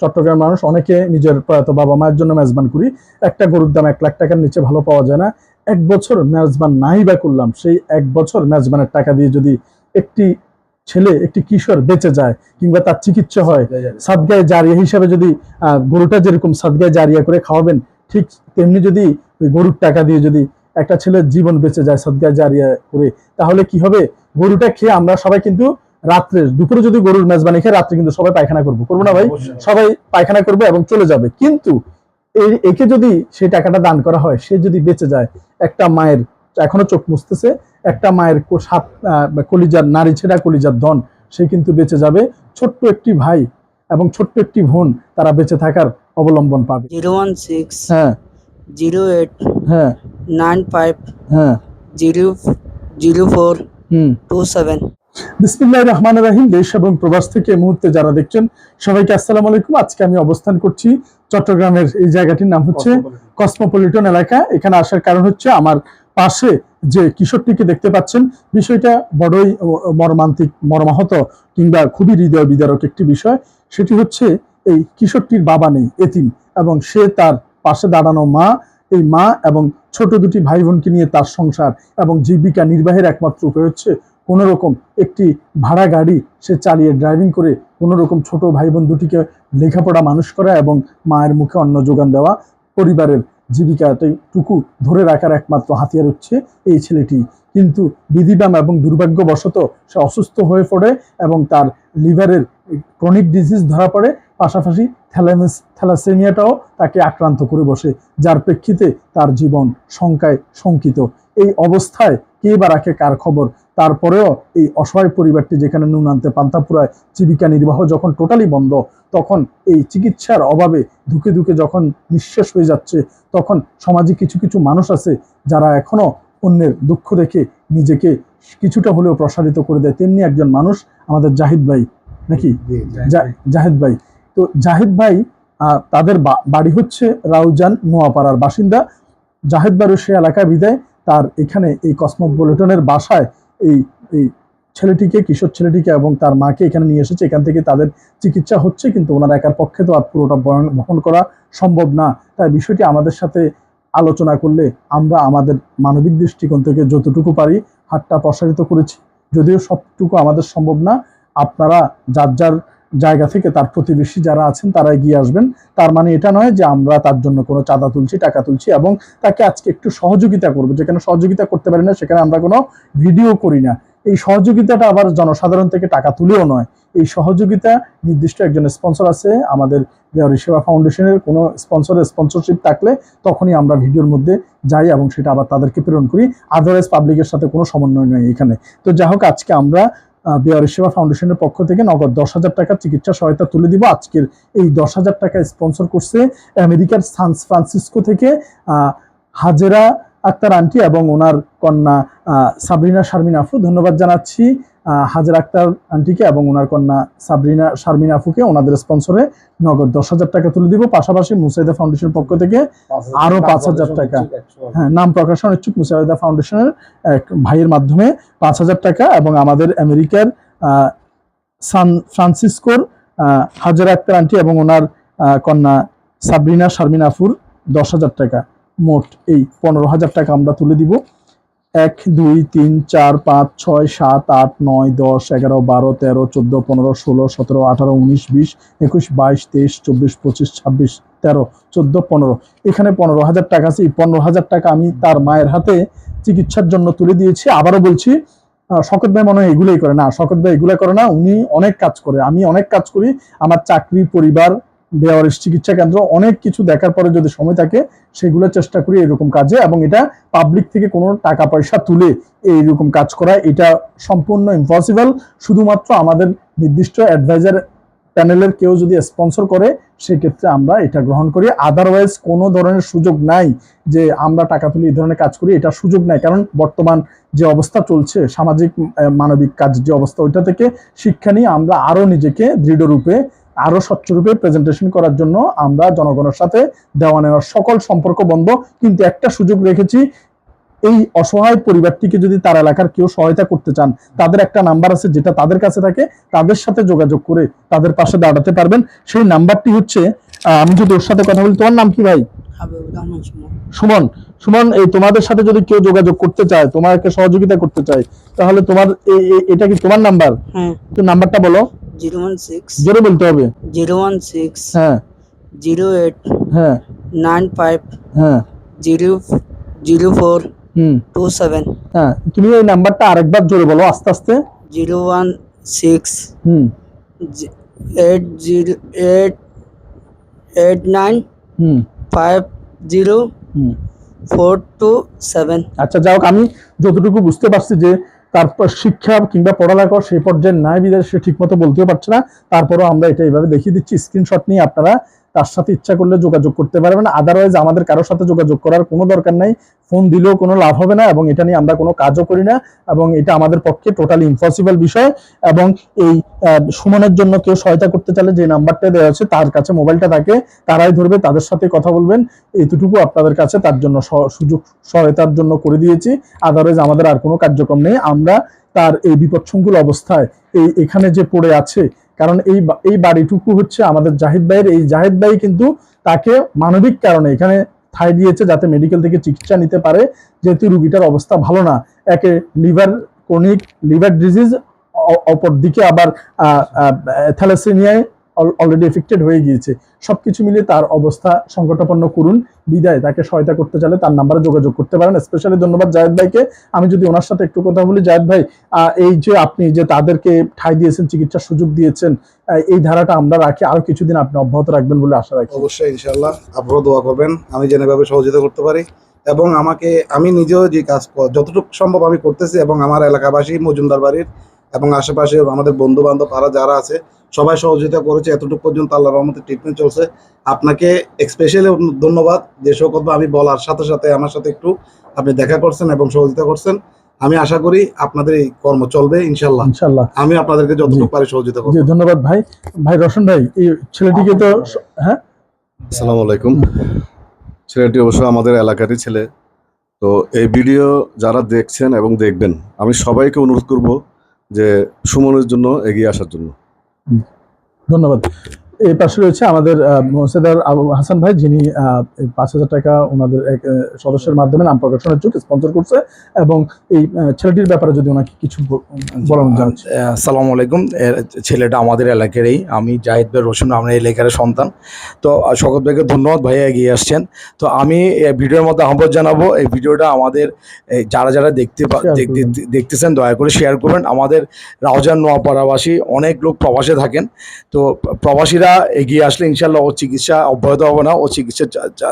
চট্টগ্রাম মানুষ অনেকে নিজের প্রয়াত বাবা মায়ের জন্য মেজবান করি একটা গরুর দাম এক লাখ টাকার নিচে ভালো পাওয়া যায় না। এক বছর মেজবান নাই বা করলাম সেই এক বছর মেজবানের টাকা দিয়ে যদি একটি ছেলে একটি কিশোর বেঁচে যায় কিংবা তার চিকিৎসা হয় সাদগায় জারিয়া হিসাবে যদি আহ, গরুটা যেরকম সাদগায় জারিয়া করে খাওয়াবেন ঠিক তেমনি যদি ওই গরুর টাকা দিয়ে যদি একটা ছেলের জীবন বেঁচে যায় সাদগায় জারিয়া করে তাহলে কি হবে? গরুটা খেয়ে আমরা সবাই কিন্তু রাত্রে দুপুরে যদি গরুর মেজবানি খেয়ে রাত্রে কিন্তু সবাই পায়খানা করব। করব না ভাই? সবাই পায়খানা করবে এবং চলে যাবে। কিন্তু এই একে যদি সেই টাকাটা দান করা হয় সে যদি বেঁচে যায় একটা মায়ের এখনও চোখ মুছতেছে একটা মায়ের কো- সাত কলিজার নারী ছেঁড়া কলিজার ধন সে কিন্তু বেঁচে যাবে। ছোট্ট একটি ভাই এবং ছোট্ট একটি বোন তারা বেঁচে থাকার অবলম্বন পাবে। জিরো ওয়ান সিক্স হ্যাঁ। জিরো এইট হ্যাঁ। নাইন ফাইভ হ্যাঁ। জিরো জিরো ফোর হুম। টু সেভেন বিসমিল্লাহ রহমান রাহিম দেশ এবং প্রবাস থেকে মুহূর্তে যারা দেখছেন সবাইকে আসসালামু আলাইকুম। আজকে আমি অবস্থান করছি চট্টগ্রামের এই জায়গাটির নাম হচ্ছে কসমোপলিটন। এলাকা। এখানে আসার কারণ হচ্ছে আমার পাশে যে কিশোরটিকে দেখতে পাচ্ছেন বিষয়টা বড়ই মর্মান্তিক মর্মাহত কিংবা খুবই হৃদয় বিদারক একটি বিষয়। সেটি হচ্ছে এই কিশোরটির বাবা নেই এতিম এবং সে তার পাশে দাঁড়ানো মা। এই মা এবং ছোট দুটি ভাই বোনকে নিয়ে তার সংসার এবং জীবিকা নির্বাহের একমাত্র উপায় হচ্ছে কোনো রকম একটি ভাড়া গাড়ি সে চালিয়ে ড্রাইভিং করে কোনো রকম ছোট ভাই বোন দুটিকে লেখাপড়া মানুষ করা এবং মায়ের মুখে অন্ন যোগান দেওয়া পরিবারের জীবিকাটুকু ধরে রাখার একমাত্র হাতিয়ার হচ্ছে এই ছেলেটি। কিন্তু বিধিবাম এবং দুর্ভাগ্যবশত সে অসুস্থ হয়ে পড়ে এবং তার লিভারের ক্রনিক ডিজিজ ধরা পড়ে। পাশাপাশি থ্যালামিস থ্যালাসেমিয়াটাও তাকে আক্রান্ত করে বসে, যার প্রেক্ষিতে তার জীবন শঙ্কায় শঙ্কিত। এই অবস্থায় কে বা রাখে কার খবর তারপরেও এই অসহায় পরিবারটি যেখানে নুন আনতে পান্তাপুরায় জীবিকা নির্বাহ যখন টোটালি বন্ধ তখন এই চিকিৎসার অভাবে ধুকে ধুকে যখন নিঃশেষ হয়ে যাচ্ছে তখন সমাজে কিছু কিছু মানুষ আছে যারা এখনও অন্যের দুঃখ দেখে নিজেকে কিছুটা হলেও প্রসারিত করে দেয়। তেমনি একজন মানুষ আমাদের জাহিদ ভাই নাকি? জাহিদ ভাই। তো জাহিদ ভাই তাদের বা- বাড়ি হচ্ছে রাউজান নোয়াপাড়ার বাসিন্দা। জাহেদ বাড়ির সে এলাকায় বিদায় তার এখানে এই কসমোপলিটনের বাসায় এই এই ছেলেটিকে, কিশোর ছেলেটিকে এবং তার মাকে এখানে নিয়ে এসেছে। এখান থেকে তাদের চিকিৎসা হচ্ছে, কিন্তু ওনার একার পক্ষে তো আর পুরোটা বহন করা সম্ভব না। তাই বিষয়টি আমাদের সাথে আলোচনা করলে আমরা আমাদের মানবিক দৃষ্টিকোণ থেকে যতটুকু পারি হাতটা প্রসারিত করেছি। যদিও সবটুকু আমাদের সম্ভব না, আপনারা যার যার জায়গা থেকে তার প্রতিবেশী যারা আছেন, তারা এগিয়ে আসবেন। তার মানে এটা নয় যে আমরা তার জন্য কোনো চাঁদা তুলছি, টাকা তুলছি এবং তাকে আজকে একটু সহযোগিতা করব। যেখানে সহযোগিতা করতে পারি না, সেখানে আমরা কোনো ভিডিও করি না। এই সহযোগিতাটা আবার জনসাধারণ থেকে টাকা তুলেও নয়। এই সহযোগিতা নির্দিষ্ট একজন স্পন্সর আছে, আমাদের দেওয়ারি সেবা ফাউন্ডেশনের কোনো স্পন্সরের স্পন্সরশিপ থাকলে তখনই আমরা ভিডিওর মধ্যে যাই এবং সেটা আবার তাদেরকে প্রেরণ করি। আদারওয়াইজ পাবলিকের সাথে কোনো সমন্বয় নয় এখানে। তো যাই হোক, আজকে আমরা বিহারি সেবা ফাউন্ডেশনের পক্ষ থেকে নগদ দশ হাজার টাকার চিকিৎসা সহায়তা তুলে দিব। আজকের এই দশ হাজার টাকা স্পন্সর করছে আমেরিকার সান ফ্রান্সিসকো থেকে হাজেরা আক্তার আন্টি এবং ওনার কন্যা সাবরিনা শারমিন আফু। ধন্যবাদ জানাচ্ছি। হাজেরা আক্তার আন্টিকে এবং ওনার কন্যা সাবরিনা শারমিন আফুকে ওনাদের স্পন্সরে নগদ দশ হাজার টাকা তুলে দিব। পাশাপাশি মুসাইদা ফাউন্ডেশনের পক্ষ থেকে আরও পাঁচ হাজার টাকা। হ্যাঁ নাম প্রকাশন ইচ্ছুক মুসাইদা ফাউন্ডেশনের এক ভাইয়ের মাধ্যমে পাঁচ হাজার টাকা এবং আমাদের আমেরিকার সান ফ্রান্সিসকোর হাজার আক্তার আন্টি এবং ওনার কন্যা সাবরিনা শারমিন আফুর দশ হাজার টাকা। মোট এই পনেরো হাজার টাকা আমরা তুলে দিব। এক, দুই, তিন, চার, পাঁচ, ছয়, সাত, আট, নয়, দশ, এগারো, বারো, তেরো, চোদ্দ, পনেরো, ষোলো, সতেরো, আঠারো, উনিশ, বিশ, একুশ, বাইশ, তেইশ, চব্বিশ, পঁচিশ, ছাব্বিশ, তেরো, চোদ্দ, পনেরো। এখানে পনেরো হাজার টাকা আছে। এই পনেরো হাজার টাকা আমি তার মায়ের হাতে চিকিৎসার জন্য তুলে দিয়েছি। আবারও বলছি শকত ভাই মনে হয় এগুলোই করে। না, শকত ভাই এগুলো করে না, উনি অনেক কাজ করে। আমি অনেক কাজ করি। আমার চাকরি, পরিবার বেওয়ারিশ চিকিৎসা কেন্দ্র, অনেক কিছু দেখার পরে যদি সময় থাকে, সেগুলো চেষ্টা করি এরকম কাজে এবং এটা পাবলিক থেকে কোনো টাকা পয়সা তুলে এইরকম কাজ করা, এটা সম্পূর্ণ ইম্পসিবল শুধুমাত্র আমাদের নির্দিষ্ট অ্যাডভাইজার প্যানেলের কেউ যদি স্পন্সর করে, সেক্ষেত্রে আমরা এটা গ্রহণ করি। আদারওয়াইজ কোনো ধরনের সুযোগ নাই যে আমরা টাকা তুলে এই ধরনের কাজ করি, এটা সুযোগ নাই। কারণ বর্তমান যে অবস্থা চলছে, সামাজিক মানবিক কাজ যে অবস্থা, ওইটা থেকে শিক্ষা নিয়ে আমরা আরও নিজেকে দৃঢ় রূপে আরও স্বচ্ছরূপে প্রেজেন্টেশন করার জন্য আমরা জনগণের সাথে দেওয়া নেওয়ার সকল সম্পর্ক বন্ধ। কিন্তু একটা সুযোগ রেখেছি এই অসহায় পরিবারটিকে যদি তার এলাকার কেউ সহায়তা করতে চান তাদের একটা নাম্বার আছে যেটা তাদের কাছে থাকে তাদের সাথে যোগাযোগ করে তাদের পাশে দাঁড়াতে পারবেন। সেই নাম্বারটি হচ্ছে আমি যদি ওর সাথে কথা বলি তোমার নাম কি ভাই? সুমন। সুমন। এই তোমাদের সাথে যদি কেউ যোগাযোগ করতে চায় তোমাকে সহযোগিতা করতে চায় তাহলে তোমার এটা কি তোমার নাম্বার তো নাম্বারটা বলো। জিরো ওয়ান সিক্স জোরে বলতে হবে। জিরো ওয়ান সিক্স হ্যাঁ। জিরো এইট হ্যাঁ। নাইন ফাইভ হ্যাঁ। জিরো জিরো ফোর হুম। টু সেভেন হ্যাঁ। তুমি এই নাম্বারটা আরেকবার জোরে বলো আস্তে আস্তে। জিরো ওয়ান সিক্স হুম। Eight zero eight eight nine হুম। ফাইভ জিরো হুম। ফোর টু সেভেন আচ্ছা যাই হোক আমি যতটুকু বুঝতে পারছি যে তারপর শিক্ষা কিংবা পড়ালেখা সেই পর্যায়ে নাই বিদায় সে ঠিক মতো বলতেও পারছে না। তারপরও আমরা এটা এইভাবে দেখিয়ে দিচ্ছি। স্ক্রিনশট নিয়ে আপনারা তার সাথে ইচ্ছা করলে যোগাযোগ করতে পারবেন। আদারওয়াইজ আমাদের কারোর সাথে যোগাযোগ করার কোনো দরকার নাই। ফোন দিলেও কোনো লাভ হবে না এবং এটা নিয়ে আমরা কোনো কাজও করি না এবং এটা আমাদের পক্ষে টোটালি ইম্পসিবল বিষয় এবং এই সুমনের জন্য কেউ সহায়তা করতে চাইলে যে নাম্বারটা দেওয়া আছে তার কাছে মোবাইলটা থাকে তারাই ধরবে, তাদের সাথে কথা বলবেন। এইটুকু আপনাদের কাছে তার জন্য সুযোগ, সহায়তার জন্য করে দিয়েছি। আদারওয়াইজ আমাদের আর কোনো কার্যক্রম নেই। আমরা তার এই বিপদসংকুল অবস্থায় এই, এখানে যে পড়ে আছে কারণ এই এই বাড়িটুকু হচ্ছে আমাদের জাহিদ ভাইয়ের, এই জাহিদ ভাই কিন্তু তাকে মানবিক কারণে এখানে ঠাই দিয়েছে যাতে মেডিকেল থেকে চিকিৎসা নিতে পারে, যেহেতু রুগীটার অবস্থা ভালো না। একে লিভার ক্রনিক লিভার ডিজিজ অপর দিকে আবার থ্যালাসেমিয়ায় অলরেডি এফেক্টেড হয়ে গিয়েছে। সবকিছু মিলিয়ে তার অবস্থা সংকটাপন্ন করুন। বিদায়, তাকে সহায়তা করতে চাইলে তার নাম্বারে যোগাযোগ করতে পারেন। স্পেশালি ধন্যবাদ জায়েদ ভাইকে। আমি যদি ওনার সাথে একটু কথা বলি, জায়েদ ভাই এই যে আপনি যে তাদেরকে ঠাই দিয়েছেন, চিকিৎসার সুযোগ দিয়েছেন এই ধারাটা আমরা রাখি। আরও কিছুদিন আপনি অব্যাহত রাখবেন বলে আশা রাখি। অবশ্যই ইনশাল্লাহ আপনারা দোয়া করবেন। আমি যেন এভাবে সহযোগিতা করতে পারি এবং আমাকে, আমি নিজেও যে কাজ যতটুকু সম্ভব আমি করতেছি এবং আমার এলাকাবাসী, মজুমদার বাড়ির এবং আশেপাশে আমাদের বন্ধু বান্ধব যারা আছে সবাই সহযোগিতা করেছে এতটুকু পর্যন্ত আল্লাহ রহমতে ট্রিটমেন্ট চলছে। আপনাকে স্পেশালি ধন্যবাদ যে সকল আমি বলার সাথে সাথে আমার সাথে একটু আপনি দেখা করছেন এবং সহযোগিতা করছেন। আমি আশা করি আপনাদের এই কর্ম চলবে ইনশাল্লাহ ইনশাল্লাহ আমি আপনাদেরকে যতটুকু পারি সহযোগিতা করব। ধন্যবাদ ভাই। ভাই রোশন ভাই এই ছেলেটিকে তো হ্যাঁ? আসসালামু আলাইকুম। ছেলেটি অবশ্য আমাদের এলাকারই ছেলে। তো এই ভিডিও যারা দেখছেন এবং দেখবেন আমি সবাইকে অনুরোধ করব যে সুমনের জন্য এগিয়ে আসার জন্য। ধন্যবাদ। এই পাশে রয়েছে আমাদের আবু হাসান ভাই যিনি পাঁচ হাজার টাকা ওনাদের এক সদস্যের মাধ্যমে নাম প্রকাশনের জন্য স্পন্সর করছে এবং এই ছেলেটির ব্যাপারে যদি ওনাকে কিছু বলানো যাচ্ছে। আসসালামু আলাইকুম। এর ছেলেটা আমাদের এলাকারই। আমি জাহিদ ভাই রসুন আমরা এলাকার সন্তান। তো শকত ভাইকে ধন্যবাদ ভাইয়া এগিয়ে আসছেন। তো আমি ভিডিওর মধ্যে আহ্বান জানাব এই ভিডিওটা আমাদের যারা যারা দেখতে দেখতেছেন দয়া করে শেয়ার করবেন। আমাদের রাউজান নোয়াপাড়াবাসী অনেক লোক প্রবাসে থাকেন। তো প্রবাসীরা এগিয়ে আসলে ইনশাল্লাহ ও চিকিৎসা অব্যাহত হবে না, ও চিকিৎসা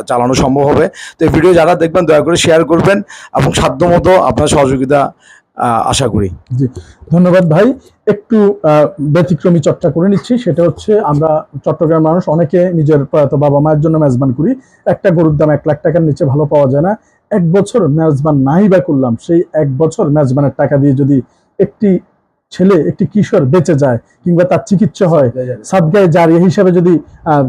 চালানো সম্ভব হবে। তো এই ভিডিও যারা দেখবেন, দয়া করে শেয়ার করবেন এবং সাধ্যমতো আপনার সহযোগিতা আশা করি। ধন্যবাদ ভাই। একটু ব্যতিক্রমী চর্চা করে নিচ্ছি। সেটা হচ্ছে আমরা চট্টগ্রাম মানুষ, অনেকে নিজের প্রয়াত বাবা মায়ের জন্য মেজবান করি। একটা গরুর দাম এক লাখ টাকার নিচে ভালো পাওয়া যায় না। এক বছর মেজবান নাই বা করলাম, সেই এক বছর মেজবানের টাকা দিয়ে যদি একটি ছেলে একটি কিশোর বেঁচে যায় কিংবা তার চিকিৎসা হয়। সাদগায় জারিয়া হিসাবে যদি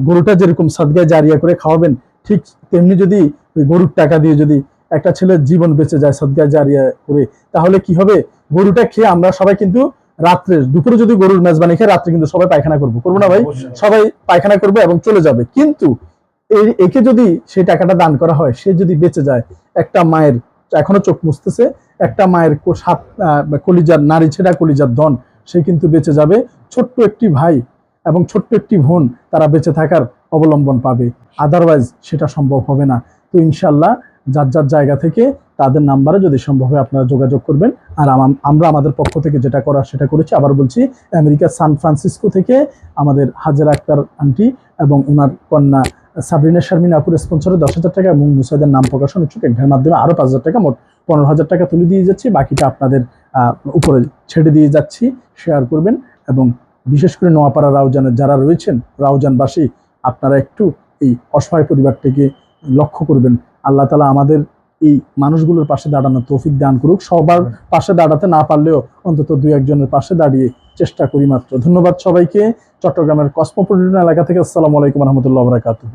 গরুটা যেরকম সাদগায় জারিয়া করে খাওয়াবেন ঠিক তেমনি যদি ওই গরুর টাকা দিয়ে যদি একটা ছেলের জীবন বেঁচে যায় সাদগায় জারিয়া করে তাহলে কি হবে? গরুটা খেয়ে আমরা সবাই কিন্তু রাত্রে দুপুরে যদি গরুর মেজবানি খেয়ে রাত্রে কিন্তু সবাই পায়খানা করব। করব না ভাই? সবাই পায়খানা করব এবং চলে যাবে। কিন্তু এই একে যদি সেই টাকাটা দান করা হয় সে যদি বেঁচে যায় একটা মায়ের এখনও চোখ মুছতেছে, একটা মায়ের সাত কলিজার নারী ছেড়া কলিজার ধন সে কিন্তু বেঁচে যাবে। ছোট্ট একটি ভাই এবং ছোট্ট একটি বোন তারা বেঁচে থাকার অবলম্বন পাবে। আদারওয়াইজ সেটা সম্ভব হবে না। তো ইনশাল্লাহ যার যার জায়গা থেকে তাদের নাম্বারে যদি সম্ভব হয় আপনারা যোগাযোগ করবেন। আর আম- আমরা আমাদের পক্ষ থেকে যেটা করার সেটা করেছি, আবার বলছি, আমেরিকার সান ফ্রান্সিসকো থেকে আমাদের হাজার আক্তার আন্টি এবং ওনার কন্যা সাবরিনা শারমিন আপুর স্পন্সরে দশ হাজার টাকা এবং মুসাইদের নাম প্রকাশন ইচ্ছুক এখানের মাধ্যমে আরও পাঁচ হাজার টাকা, মোট পনেরো হাজার টাকা তুলে দিয়ে যাচ্ছি। বাকিটা আপনাদের উপরে ছেড়ে দিয়ে যাচ্ছি। শেয়ার করবেন এবং বিশেষ করে নোয়াপাড়া রাউজানের যারা রয়েছেন, রাউজানবাসী, আপনারা একটু এই অসহায় পরিবারটিকে লক্ষ্য করবেন। আল্লাহ তালা আমাদের এই মানুষগুলোর পাশে দাঁড়ানোর তৌফিক দান করুক। সবার পাশে দাঁড়াতে না পারলেও অন্তত দু একজনের পাশে দাঁড়িয়ে চেষ্টা করি মাত্র। ধন্যবাদ সবাইকে। চট্টগ্রামের কসমোপলিটন এলাকা থেকে আসসালামু আলাইকুম রহমতুল্লাহ বরাকাতুহ।